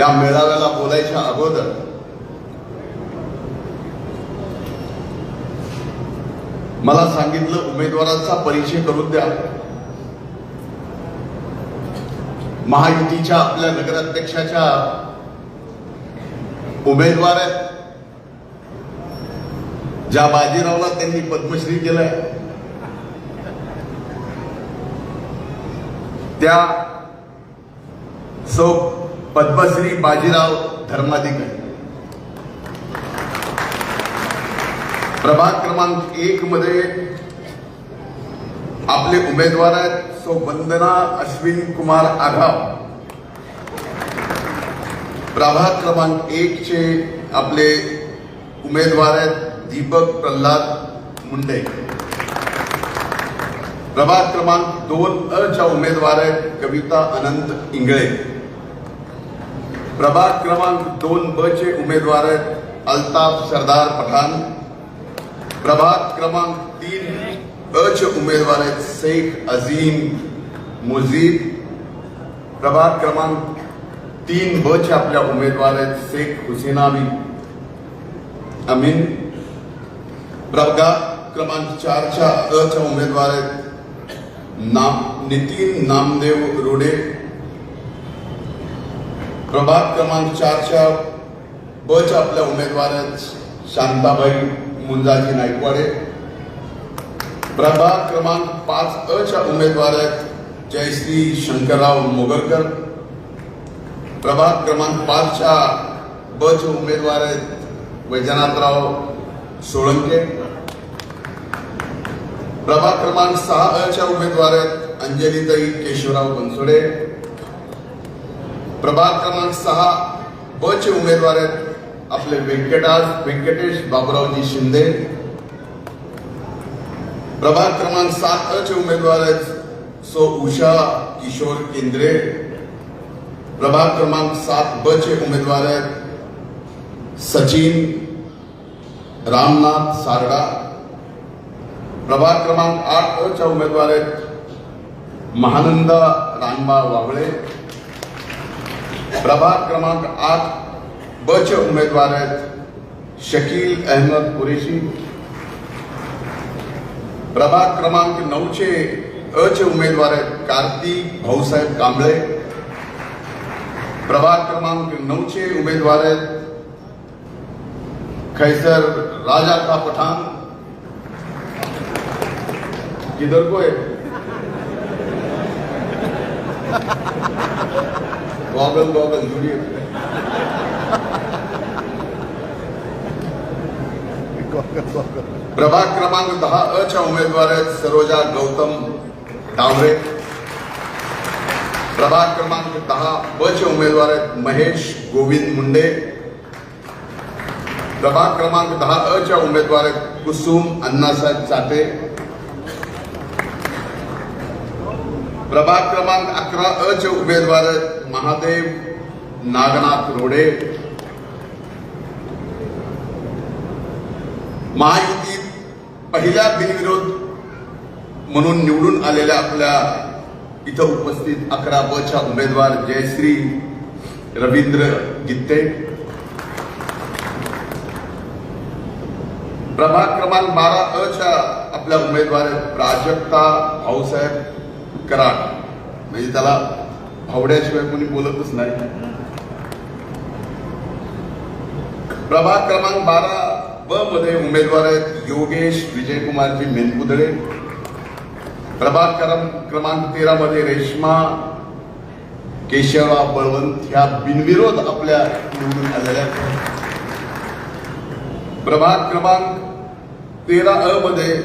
या मेळाव्याला बोलायच्या अगोदर मला सांगितलं उमेदवारांचा परिचय करून द्या. महायुतीच्या आपल्या नगराध्यक्षाच्या उमेदवार आहेत ज्या बाजीरावला त्यांनी पद्मश्री केलंय त्या सौ पद्मश्री बाजीराव धर्माधिकारी. प्रभाग क्रमांक एक मध्ये आपले उमेदवार आहेत सो वंदना अश्विन कुमार आघाव. प्रभाग क्रमांक एक चे आपले उमेदवार आहेत दीपक प्रल्हाद मुंडे. प्रभाग क्रमांक दोन अ च्या उमेदवार आहेत कविता अनंत इंगळे. प्रभाग क्रमांक दोन ब चे उमेदवार आहेत अल्ताफ सरदार पठाण. प्रभाग क्रमांक तीन अ चे उमेदवार आहेत शेख अजीम मुजीब. प्रभाग क्रमांक तीन ब चे आपल्या उमेदवार आहेत शेख हुसेनाबी अमीन. प्रभाग क्रमांक चारच्या अ च्या उमेदवार आहेत नाम नितीन नामदेव रोडे. प्रभाग क्रमांक चारच्या बच आपल्या उमेदवार शांताबाई मुंजाजी नायकवाडे प्रभाग क्रमांक पाच अच्या उमेदवार आहेत जयश्री शंकरराव मोगरकर प्रभाग क्रमांक पाचच्या बच उमेदवार आहेत वैजनाथराव सोळंके. प्रभाग क्रमांक सहा अच्या उमेदवार आहेत अंजलीताई केशवराव बनसोडे. प्रभाग क्रमांक सहा ब चे उमेदवार आहेत आपले व्यंकटाज व्यंकटेश बाबुरावजी शिंदे. प्रभाग क्रमांक सात अ चे उमेदवार आहेत सो उषा किशोर केंद्रे. प्रभाग क्रमांक सात ब चे उमेदवार आहेत सचिन रामनाथ सारडा. प्रभाग क्रमांक आठ अ च्या उमेदवार आहेत महानंदा रानबा वावळे. प्रभाग क्रमांक आठ ब चे उमेदवार आहेत शकील अहमद कुरेशी. प्रभाग क्रमांक नऊ चे अ चे उमेदवार आहेत कार्तिक भाऊसाहेब कांबळे. प्रभाग क्रमांक नऊचे उमेदवार आहेत खैसर राजा का पठान किधर को है? गॉगल गॉगल जुड़िए प्रभाग क्रमांक दहा, अ उमेदवार सरोजा गौतम डावरे. प्रभाग क्रमांक दहा, ब चे उमेदवार महेश गोविंद मुंडे. प्रभाग क्रमांक दहा, अ च्या उमेदवार आहेत कुसुम अण्णासाहेब चाटे. प्रभाग क्रमांक अकरा, अ चे उमेदवार महादेव नागनाथ रोडे. महायुतीत पहिल्या बिनविरोध म्हणून निवडून आलेल्या आपल्या इथं उपस्थित अकरा ब च्या उमेदवार जयश्री रवींद्र गित्ते. प्रभाग क्रमांक बारा अ च्या आपल्या उमेदवार प्राजक्ता भाऊसाहेब कराड. म्हणजे त्याला आवड्याशिवाय कोणी बोलतच नाही प्रभाग क्रमांक बारा ब मध्ये उमेदवार आहेत योगेश विजयकुमारजी मेनकुदळे प्रभाग क्रम क्रमांक तेरा मध्ये रेश्मा केशवराव बळवंत ह्या बिनविरोध आपल्या निवडून आलेल्या आहेत. प्रभाग क्रमांक तेरा अ मध्ये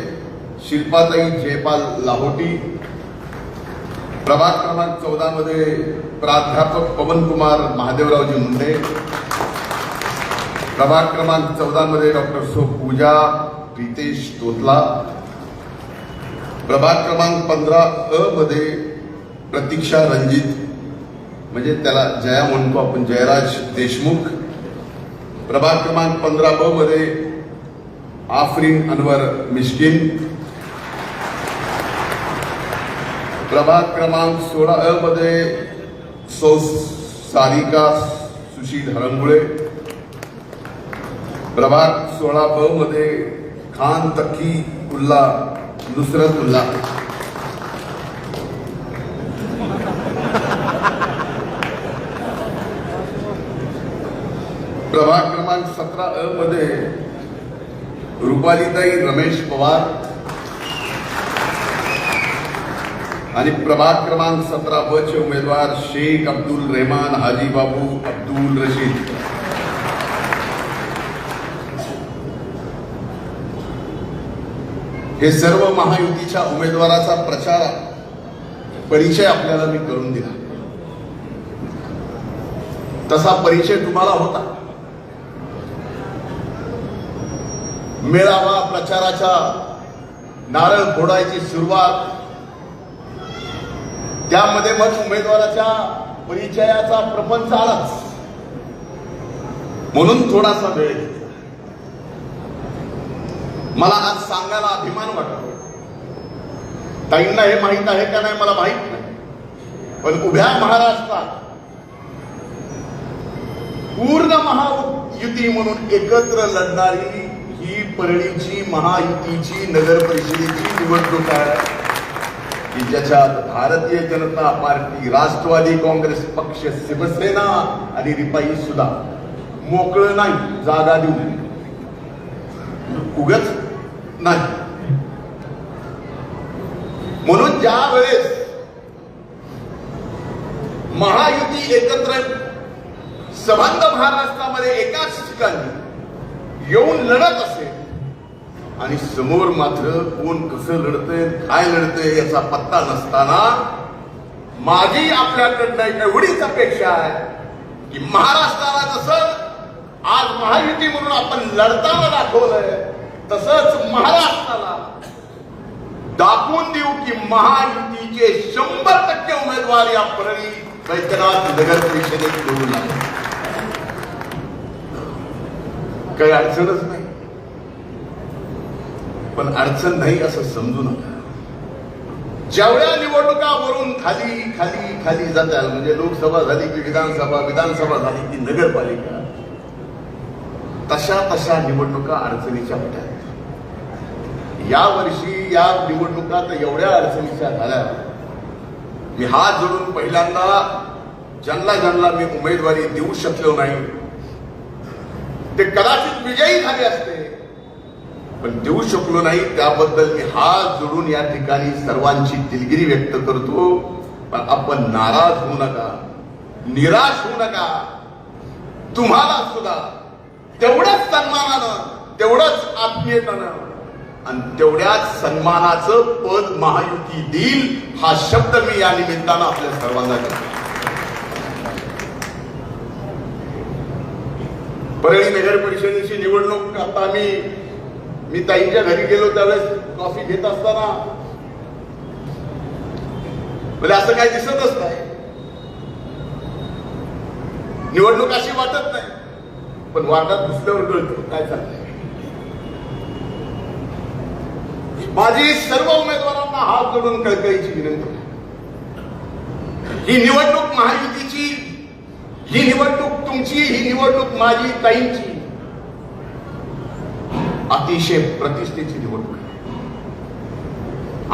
शिल्पाताई जयपाल लाहोटी प्रभाग क्रमांक चौदा मध्ये प्राध्यापक पवनकुमार महादेवरावजी मुंडे. प्रभाग क्रमांक चौदा मध्ये डॉक्टर सो पूजा प्रितेश तोतला प्रभाग क्रमांक पंधरा अ मध्ये प्रतीक्षा रणजित. म्हणजे त्याला जया म्हणतो आपण जयराज देशमुख. प्रभाग क्रमांक पंधरा ब मध्ये आफरीन अनवर मिश्किन. प्रभाग क्रमांक सोळा अ मध्ये सौ सारिका, सुशील हरंगुळे। प्रभाग सोळा ब मध्ये खान तकी उल्ला नुसरत उल्ला प्रभाग क्रमांक सतरा अ मध्ये रुपालीताई रमेश पवार। आणि प्रभाग क्रमांक सतरा ब चे उमेदवार शेख अब्दुल रेहमान हाजी बाबू अब्दुल रशीद. हे सर्व महायुतीच्या उमेदवाराचा प्रचार परिचय आपल्याला मी करून दिला. तसा परिचय तुम्हाला होता. मेळावा प्रचाराच्या नारळ फोडायची सुरुवात त्यामध्ये मग उमेदवाराच्या परिचयाचा प्रपंच आलाच. म्हणून थोडासा वेळ घेतला मला आज सांगायला अभिमान वाटतो. ताईंना हे माहीत आहे का नाही मला माहीत नाही. पण उभ्या महाराष्ट्रात पूर्ण महायुती म्हणून एकत्र लढणारी ही परळीची महायुतीची नगर परिषदेची निवडणूक आहे. की ज्याच्यात भारतीय जनता पार्टी राष्ट्रवादी काँग्रेस पक्ष शिवसेना आणि रिपाई सुद्धा मोकळं नाही जागा देऊ उगच नाही. म्हणून ज्या वेळेस महायुती एकत्र संबंध महाराष्ट्रामध्ये एकाच ठिकाणी येऊन लढत असेल आणि समोर मात्र कोण कसं लढतंय काय लढतंय याचा पत्ता नसताना माझी आपल्याकडनं एवढीच अपेक्षा आहे की महाराष्ट्राला जसं आज महायुती म्हणून आपण लढताना दाखवलंय तसंच महाराष्ट्राला दाखवून देऊ की महायुतीचे शंभर टक्के उमेदवार या परळी वैद्यनाथ नगर परिषदेत निवडून आले. काही अडचणच नाही. पण अडचण नाही असं समजू नका. जेवढ्या निवडणुका वरून खाली खाली खाली जातात म्हणजे लोकसभा झाली की विधानसभा विधानसभा झाली की नगरपालिका तशा तशा निवडणुका अडचणीच्या होत्या. या वर्षी या निवडणुका तर एवढ्या अडचणीच्या झाल्या. मी हात जोडून पहिल्यांदा ज्यांना ज्यांना मी उमेदवारी देऊ शकलो नाही ते कदाचित विजयी झाले असते. पण देऊ शकलो नाही त्याबद्दल मी हात जोडून या ठिकाणी सर्वांची दिलगिरी व्यक्त करतो. पण आपण नाराज होऊ नका निराश होऊ नका. तुम्हाला सुद्धा तेवढ्याच सन्मानानं तेवढंच आत्मीयतानं आणि तेवढ्याच सन्मानाचं पद महायुती देईल हा शब्द मी या निमित्तानं आपल्या सर्वांना देतो. परळी नगर परिषदेची निवडणूक आता आम्ही मी ताईंच्या घरी गेलो त्यावेळेस कॉफी घेत असताना. म्हणजे असं काही दिसतच नाही. निवडणूक अशी वाटत नाही. पण वाटत दुसऱ्यावर कळतो काय चाललंय माझी सर्व उमेदवारांना हात जोडून कळकळीची विनंती ही निवडणूक महायुतीची ही निवडणूक तुमची ही निवडणूक माझी ताईंची. अतिशय प्रतिष्ठेची निवडणूक आहे.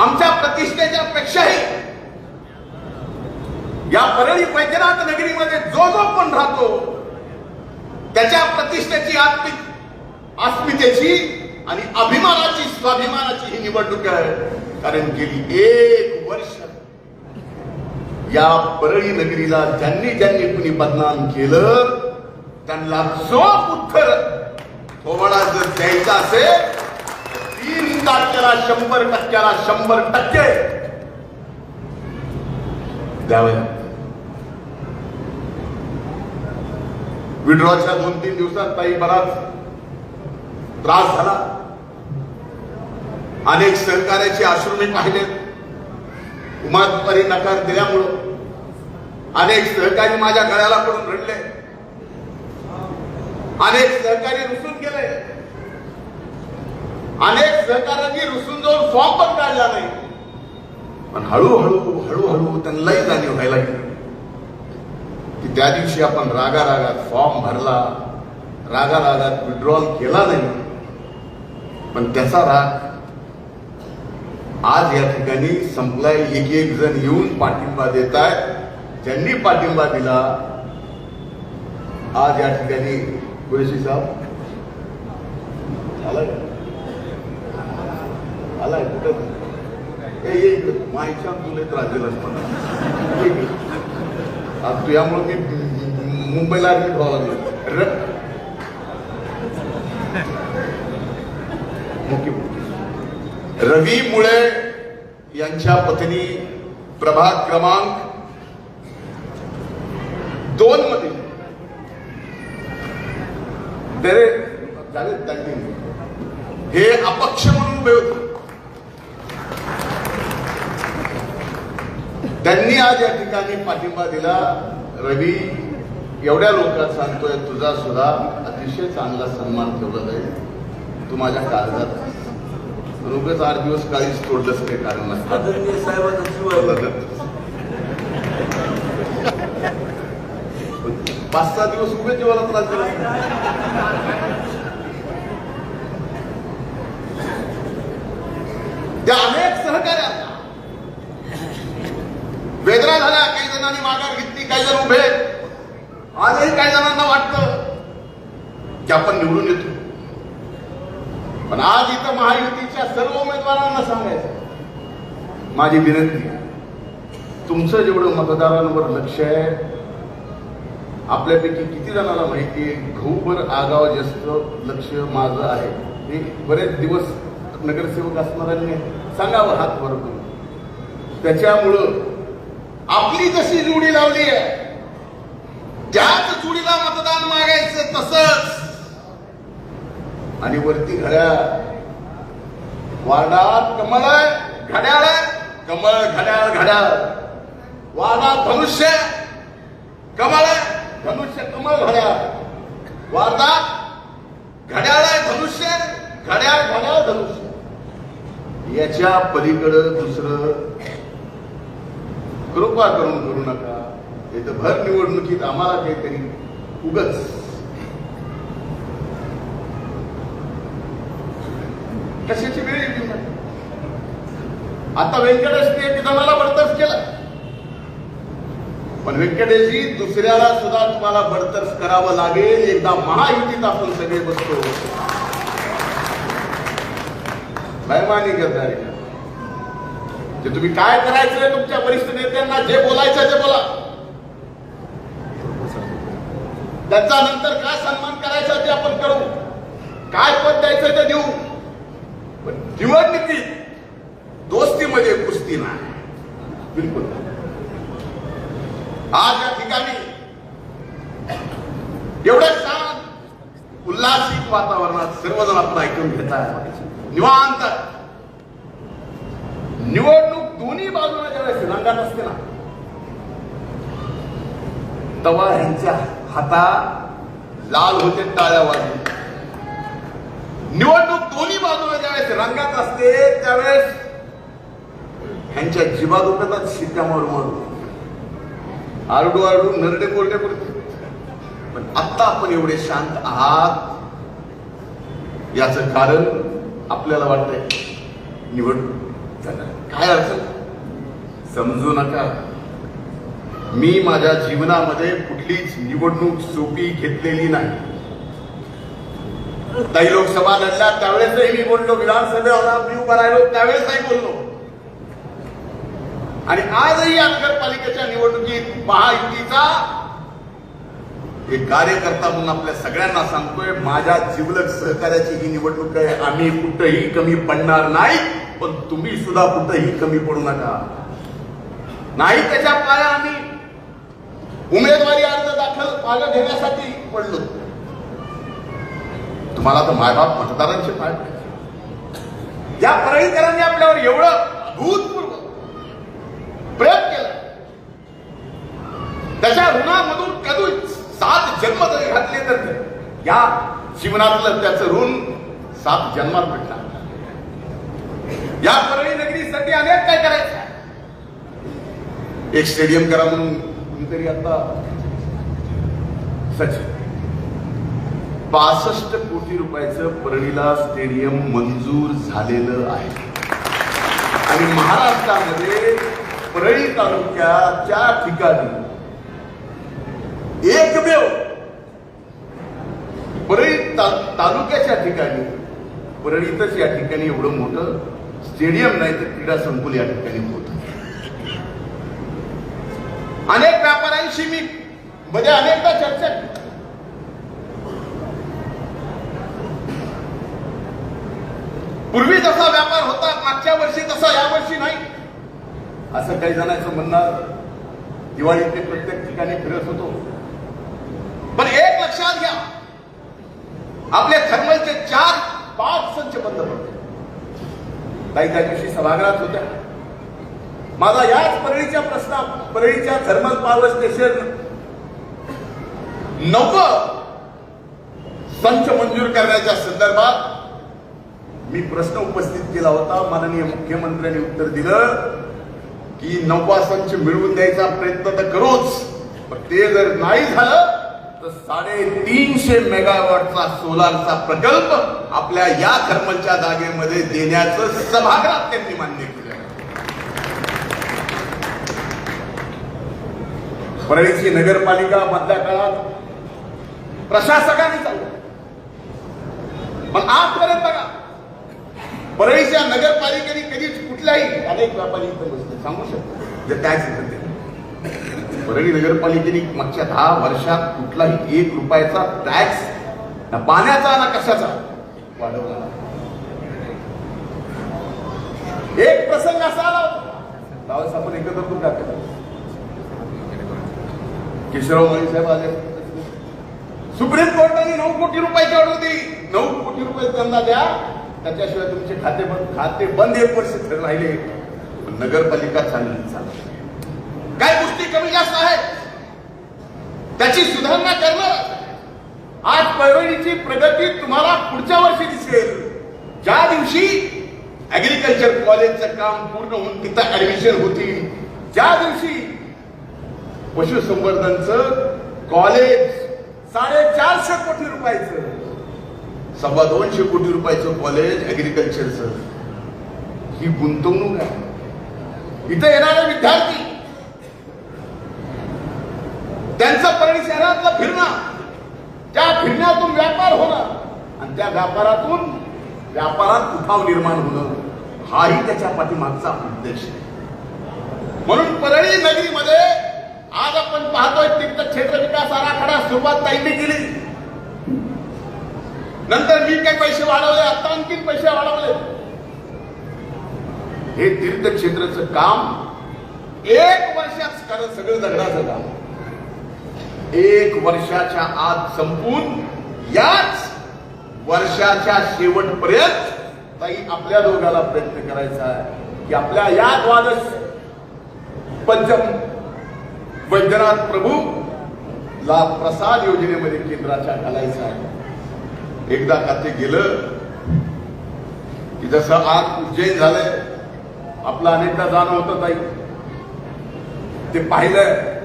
आमच्या प्रतिष्ठेच्या पेक्षाही या परळी वैद्यनाथ नगरीमध्ये जो जो पण राहतो त्याच्या प्रतिष्ठेची आत्मिक अस्मितेची आणि अभिमानाची स्वाभिमानाची ही निवडणूक आहे. कारण गेली एक वर्ष या परळी नगरीला ज्यांनी ज्यांनी कुणी बदनाम केलं त्यांना चोख उत्तर थोबाडा जर द्यायचा असेल तीन टक्क्याला शंभर टक्क्याला शंभर टक्के. द्यावे. विड्रॉच्या दोन तीन दिवसात ताई बराच त्रास झाला. अनेक सहकार्याचे आश्रू मी पाहिले. उमादवारी नकार दिल्यामुळं अनेक सहकारी माझ्या गळ्याला पडून रडले. अनेक सहकारी रुसून गेले अनेक सहकाऱ्यांनी रुसून जाऊन फॉर्म पण काढला नाही. पण हळूहळू हळूहळू त्यांनाही जाणीव व्हायला लागली. की त्या दिवशी आपण रागा रागात फॉर्म भरला. रागा रागात विड्रॉल केला नाही. पण त्याचा राग आज या ठिकाणी संपलाय. एक एक जण येऊन पाठिंबा देत आहेत ज्यांनी पाठिंबा दिला आज या ठिकाणी कुरेशी साहेब आलाय? आलाय कुठं? ए ये इकडे. माईच्या तुला त्रास दिलास तू यामुळे मी मुंबईला ऍडमिट व्हावं लागलं. र- रवी मुळे यांच्या पत्नी प्रभाग क्रमांक दोन मध्ये तेरे झाले त्यांनी हे अपक्ष म्हणून उभे होते त्यांनी आज या ठिकाणी पाठिंबा दिला. रवी एवढ्या लोकात सांगतोय तुझा सुद्धा अतिशय चांगला सन्मान ठेवला जाईल. तू माझ्या काळजात उगाच आठ दिवस काळीच तोडलंच काही कारण नसतं. पाच सहा दिवस उभे जीवाला त्रास दिला त्या अनेक सहकार्यांना वेदना झाल्या काही जणांनी माघार घेतली काही जण उभे. आजही काही जणांना वाटतं की आपण निवडून येतो. पण आज इथं महायुतीच्या सर्व उमेदवारांना सांगायचं माझी विनंती तुमचं जेवढं मतदारांवर लक्ष आहे आपल्यापैकी किती जणांना माहिती आहे घऊभर आगाव जास्त लक्ष माझं आहे. हे बरेच दिवस नगरसेवक असणाऱ्यांनी सांगावं हात वर करून. त्याच्यामुळं आपली जशी जुडी लावली आहे त्याच जुडीला मतदान मागायचं तसंच. आणि वरती घड्याळ. वार्डात कमळ आहे घड्याळ आहे कमळ घड्याळ घड्याळ. वार्डात धनुष्य कमळ आहे धनुष्य कमळ घड्याळ. वार्डात घड्याळ आहे धनुष्य घड्याळ घड्याळ धनुष्य. याच्या पलीकडं दुसरं कृपा करून करू नका. इथं भर निवडणुकीत आम्हाला काहीतरी उगच. कशाची वेळ येते आता व्यंकटेशने एक जणाला बडतर्फ केला. पण व्यंकटेशजी दुसऱ्याला सुद्धा तुम्हाला बडतर्फ करावं लागेल. एकदा महायुतीत आपण सगळे बसतो. भयमानी गद्दारी. ते तुम्ही काय करायचं तुमच्या वरिष्ठ नेत्यांना जे बोलायचं ते बोला. त्याचा नंतर काय सन्मान करायचा ते आपण करू. काय पद द्यायचं ते देऊ. पण निवडणुकीत दोस्तीमध्ये कुस्ती नाही. बिलकुल आज या ठिकाणी एवढ्या छान उल्हासित वातावरणात सर्वजण आपण ऐकून घेता निवांत. निवडणूक दोन्ही बाजूला ज्यावेळेस रंगात असते ना तेव्हा ह्यांच्या हाता लाल होते टाळ्या वाजून. निवडणूक दोन्ही बाजूला ज्यावेळेस रंगात असते त्यावेळेस ह्यांच्या जिबा दुखतात शिक्यामोर मारून आरडू आरडू नरडे कोरडे कोरडे. पण आत्ता आपण एवढे शांत आहात याचं कारण आपल्याला वाटतंय निवडणूक झालं. काय अर्थ? समजू नका. मी माझ्या जीवनामध्ये कुठलीच निवडणूक सोपी घेतलेली नाही. काही लोकसभा लढल्या त्यावेळेसही मी बोललो विधानसभेला मी उभा राहिलो त्यावेळेसही बोललो. आणि आजही या नगरपालिकेच्या निवडणुकीत महायुतीचा एक कार्यकर्ता म्हणून आपल्या सगळ्यांना सांगतोय माझ्या जिवलक सहकार्याची ही निवडणूक आहे. आम्ही कुठंही कमी पडणार नाही पण तुम्ही सुद्धा कुठंही कमी पडू नका. नाही त्याच्या पाया आम्ही उमेदवारी अर्ज दाखल मागं घेण्यासाठी पडलो. तुम्हाला तर मायबाप मतदारांचे पाय या परळीकरांनी आपल्यावर एवढं अभूतपूर्व प्रयोग केला. त्याच्या ऋणामधून कधी सात जन्म जरी घातले तर या जीवनातलं त्याचं ऋण सात जन्मात भेटणार. या परळी नगरीसाठी अनेक काय करायचं एक स्टेडियम करा म्हणून कुणीतरी आता सचिन बासष्ट कोटी रुपयाचं परळीला स्टेडियम मंजूर झालेलं आहे. आणि महाराष्ट्रामध्ये परळी तालुक्याच्या ठिकाणी एकमेव परळी ता- तालुक्याच्या ठिकाणी परळीतच या ठिकाणी एवढं मोठं स्टेडियम नाही तर क्रीडा संकुल या ठिकाणी होत. अनेक व्यापाऱ्यांशी मी मध्ये अनेकदा चर्चा केली. पूर्वी जसा व्यापार होता मागच्या वर्षी तसा या वर्षी नाही. असं काही जणांचं म्हणणार दिवाळीत ते प्रत्येक ठिकाणी फिरत होतो. लक्षात घ्या. आपल्या थर्मलचे चार पाच संच बंद पडले. काही त्या दिवशी सभागृहात होत्या. माझा याच परळीच्या प्रस्ताव परळीच्या थर्मल पॉवर स्टेशन. नव्वद संच मंजूर करण्याच्या संदर्भात मी प्रश्न उपस्थित केला होता. माननीय मुख्यमंत्र्यांनी उत्तर दिलं की नववा संच मिळवून द्यायचा प्रयत्न तर करूच. पण ते जर नाही झालं तर साडेतीनशे मेगावॉटचा सोलारचा प्रकल्प आपल्या या थर्मलच्या जागेमध्ये देण्याचं सभागृहात त्यांनी मान्य केलं परळीची नगरपालिका मधल्या काळात प्रशासकाने चाललं पण आजपर्यंत बघा परळीच्या नगरपालिकेने कधीच कुठल्याही अनेक व्यापारी सांगू शकतो. जे टॅक्स परळी नगरपालिकेने मागच्या दहा वर्षात कुठलाही एक रुपयाचा टॅक्स ना पाण्याचा ना कशाचा वाढवला एक प्रसंग असा आला होता. त्यावेळेस आपण एकत्र करून टाकलं किशोराव साहेब आले. सुप्रीम कोर्टाने नऊ कोटी रुपयाची ऑर्डर दिली नऊ कोटी रुपये त्यांना द्या. त्याच्याशिवाय तुमचे खाते बंद खाते बंद एक वर्ष राहिले. नगरपालिका चांगली चालली गोष्टी आहे. त्याची सुधारणा करणार. आज परळीची प्रगती तुम्हाला पुढच्या वर्षी दिसेल. ज्या दिवशी ऍग्रिकल्चर कॉलेजचं काम पूर्ण होऊन तिथं ऍडमिशन होतील ज्या दिवशी पशुसंवर्धनचं कॉलेज साडेचारशे कोटी रुपयाचं सव्वा दोनशे कोटी रुपयाचं कॉलेज ऍग्रिकल्चरचं ही गुंतवणूक आहे. इथं येणारे विद्यार्थी त्यांचं परळी शहरातलं फिरणं. त्या फिरण्यातून व्यापार होणं आणि त्या व्यापारातून व्यापारात उठाव निर्माण होणं हाही त्याच्या पाठीमागचा उद्देश आहे. म्हणून परळी नगरीमध्ये आज आपण पाहतोय तीर्थक्षेत्र विकास आराखडा सुरुवात ताईंनी केली. नंतर मी काही पैसे वाढवले आता आणखी पैसे वाढवले. हे तीर्थक्षेत्राचं काम एक वर्षात कारण सगळं दगडाचं काम. एक वर्षाच्या आत संपून याच वर्षाच्या शेवटपर्यंत ताई आपल्या दोघाला प्रयत्न करायचा आहे. की आपल्या या द्वादश पंचम वैद्यनाथ प्रभू ला प्रसाद योजनेमध्ये केंद्राच्या घालायचा आहे. एकदा का ते गेलं की जसं आज उज्जैन झालंय आपलं अनेकदा जाणं होतं ताई. ते पाहिलंय.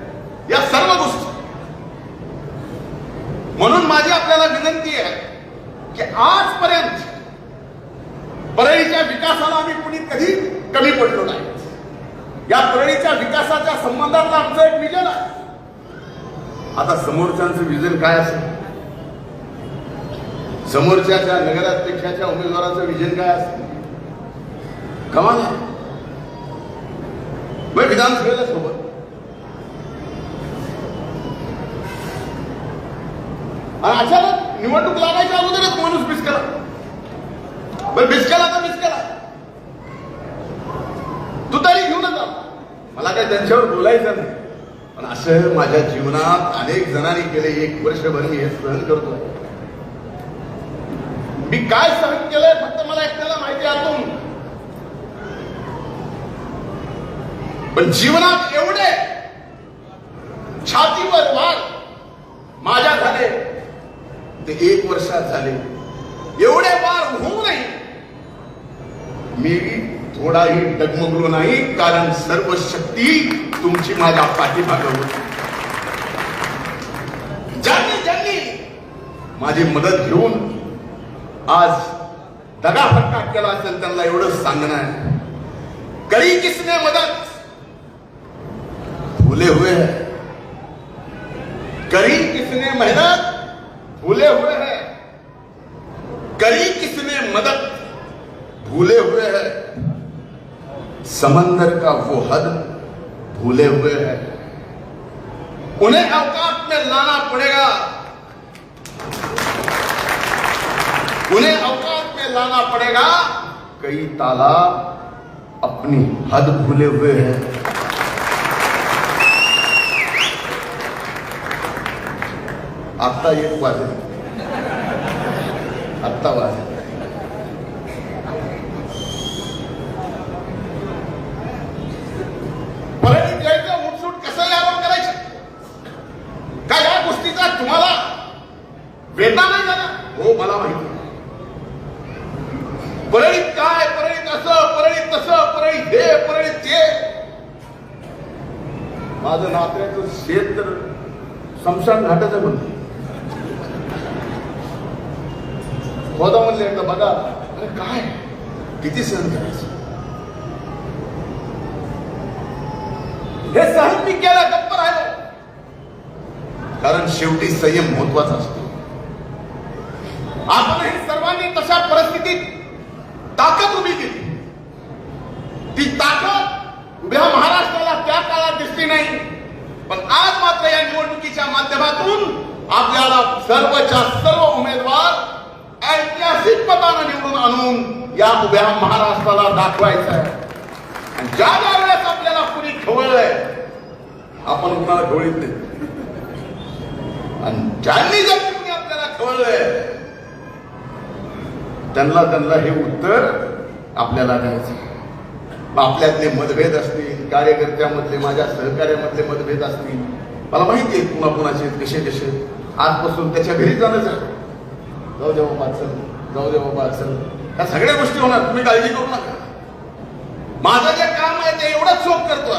या सर्व गोष्टी म्हणून माझी आपल्याला विनंती आहे की आजपर्यंत परळीच्या विकासाला आम्ही कुणी कधी कमी पडलो नाही. या परळीच्या विकासाच्या संबंधात आमचं एक विजन आहे. आता समोरच्यांचं विजन काय असेल? समोरच्याच्या नगराध्यक्षाच्या उमेदवाराचं विजन काय असेल? कमाल आहे. विधानसभेला सोबत. आणि अचानक निवडणूक लागायच्या अगोदरच माणूस बिस्कला. बरं बिस्कला तर बिस्कला? तू तरी घेऊन जा. मला काय त्यांच्यावर बोलायचं नाही. पण असं माझ्या जीवनात अनेक जणांनी केले एक वर्षभर मी हे सहन करतो. मी काय सहन केलंय फक्त मला एकट्याला माहिती आहे आतून पण जीवनात एवढे छातीवर वार माझ्या झाले ते एक वर्षात झाले. एवढे होऊ नाही मी थोडाही डगमगलो नाही कारण सर्व शक्ती तुमची माझ्या पाठीमागं होती. ज्यांनी माझी मदत घेऊन आज दगाफटका केला असेल त्यांना एवढंच सांगणं आहे. करी किसने मदत? फुले हुए है. भूले हुए हैं। करी किसने मदद भूले हुए हैं। समंदर का वो हद भूले हुए हैं। उन्हें अवकाश में लाना पड़ेगा। उन्हें अवकाश में लाना पड़ेगा। कई तालाब अपनी हद भूले हुए हैं। आपका एक वाजे या गोष्टीचा तुम्हाला वेदना नाही झाला? हो मला माहिती परळीत काय परळीत असं परळीत तसं परळीत हे परळीत ते. माझं नात्याचं शेत तर समशान घाटाचं म्हणतो गोदाम म्हणले एकदा बघा. अरे काय? किती सहन करायचं? हे सहन मी केलं गप्प राहिलो. कारण शेवटी संयम महत्त्वाचा असतो. आपणही सर्वांनी तशा परिस्थितीत ताकद उभी केली. ती ताकद उभ्या महाराष्ट्राला त्या काळात दिसली नाही. पण आज मात्र या निवडणुकीच्या माध्यमातून आपल्याला सर्वच्या सर्व उमेदवार ऐतिहासिक पदानं निवडून आणून या उभ्या महाराष्ट्राला दाखवायचं आहे आणि ज्या ज्या वेळेस आपल्याला कुणी ठेवलंय आपण कुणाला ढोळीत नाही. आणि ज्यांनी जर कुणी आपल्याला ठेवलंय त्यांना त्यांना हे उत्तर आपल्याला द्यायचं आपल्यातले मतभेद असतील कार्यकर्त्यामधले माझ्या सहकार्यामधले मतभेद असतील. मला माहिती आहे कुणा कुणाचे कसे कसे. आजपासून त्याच्या घरी जाणंच आहे जाऊ दे बाबा चल. जाऊ दे बाबा चल. ह्या सगळ्या गोष्टी होणार तुम्ही काळजी करू नका. माझं जे काम आहे ते एवढं चोख करतो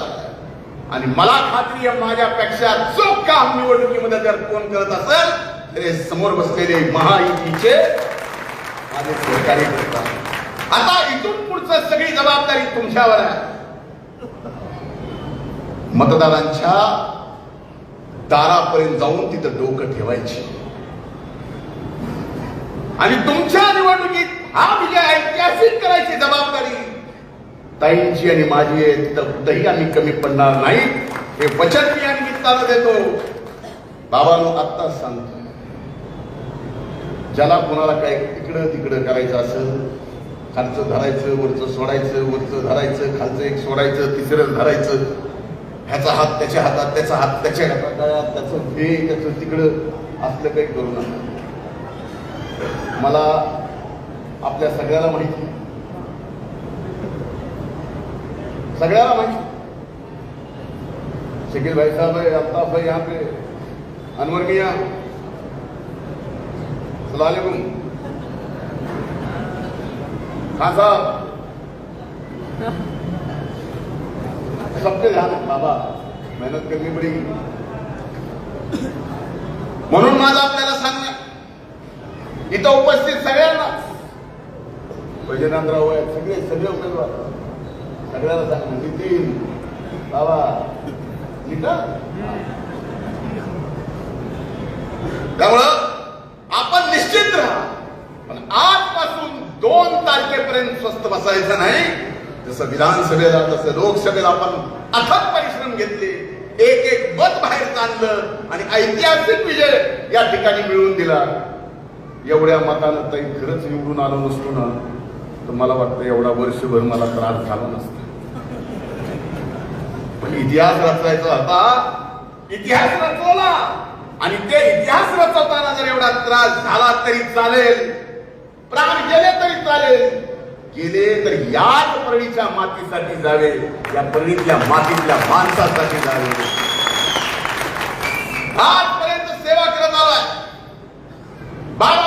आणि मला खात्री आहे माझ्यापेक्षा चोख काम निवडणुकीमध्ये जर कोण करत असेल तर हे समोर बसलेले महायुतीचे माझे सहकारी करतात. आता इथून पुढचं सगळी जबाबदारी तुमच्यावर आहे. मतदारांच्या दारापर्यंत जाऊन तिथं डोकं ठेवायची. आणि तुमच्या निवडणुकीत हा विजय ऐतिहासिक करायची जबाबदारी. ताईंची आणि माझी आहे तिथं कुठंही आम्ही कमी पडणार नाही. हे वचन मी या निमित्तानं देतो. बाबांनो आत्ताच सांगतो. ज्याला कोणाला काय इकडं तिकडं करायचं असं खालचं धरायचं वरचं सोडायचं वरचं धरायचं खालचं एक सोडायचं तिसरं धरायचं ह्याचा हात त्याच्या हातात त्याचा हात त्याच्या हातात त्याचं हे त्याचं तिकडं असलं काही करू नका. मला आपल्या सगळ्याला माहिती. सगळ्याला माहिती. शकील भाई साहब है अल्ताफ भाई यहाँ पे, अनवर मियाँ. सलामकुम खान साहब, सबके ध्यान बाबा, मेहनत करनी पडेगी। म्हणून माझं आपल्याला सांगणं इथं उपस्थित सगळ्यांना. वैजनाथराव आहेत सगळे सगळे उमेदवार. सगळ्याला सांग नितीन बाबा नीता. त्यामुळं आपण निश्चित राहा. पण आजपासून दोन तारखेपर्यंत स्वस्त बसायचं नाही. जसं विधानसभेला तसं लोकसभेला आपण अथक परिश्रम घेतले. एक एक मत बाहेर काढलं आणि ऐतिहासिक विजय या ठिकाणी मिळवून दिला. एवढ्या मतानं ताई खरंच निवडून आलो नसतो ना तर मला वाटतं एवढा वर्षभर मला त्रास झाला नसता. पण इतिहास रचायचा होता. इतिहास रचवला. आणि ते इतिहास रचवताना जर एवढा त्रास झाला तरी चालेल. प्राण गेले तरी चालेल. गेले तर याच परणीच्या मातीसाठी जावे या परणीतल्या मातीतल्या माणसासाठी जावे. आजपर्यंत सेवा करत आलाय. बाबा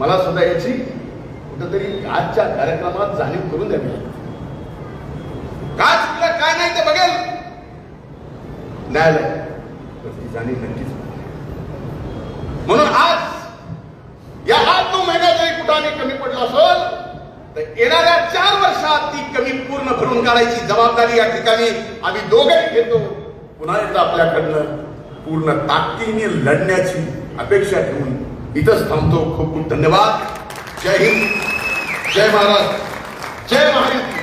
मला सुद्धा याची कुठंतरी आजच्या कार्यक्रमात जाणीव करून द्यावी काय चुकलं काय नाही ते बघेल. न्यायालय. ती जाणीव नक्कीच म्हणून आज या आठ नऊ महिन्यात जरी कुठाने कमी पडला असेल तर येणाऱ्या चार वर्षात ती कमी पूर्ण भरून काढायची जबाबदारी या ठिकाणी आम्ही दोघे घेतो. पुन्हा एकदा आपल्याकडनं पूर्ण ताकदीने लढण्याची अपेक्षा ठेवून इथंच थांबतो. खूप खूप धन्यवाद. जय हिंद. जय महाराज जय महाराज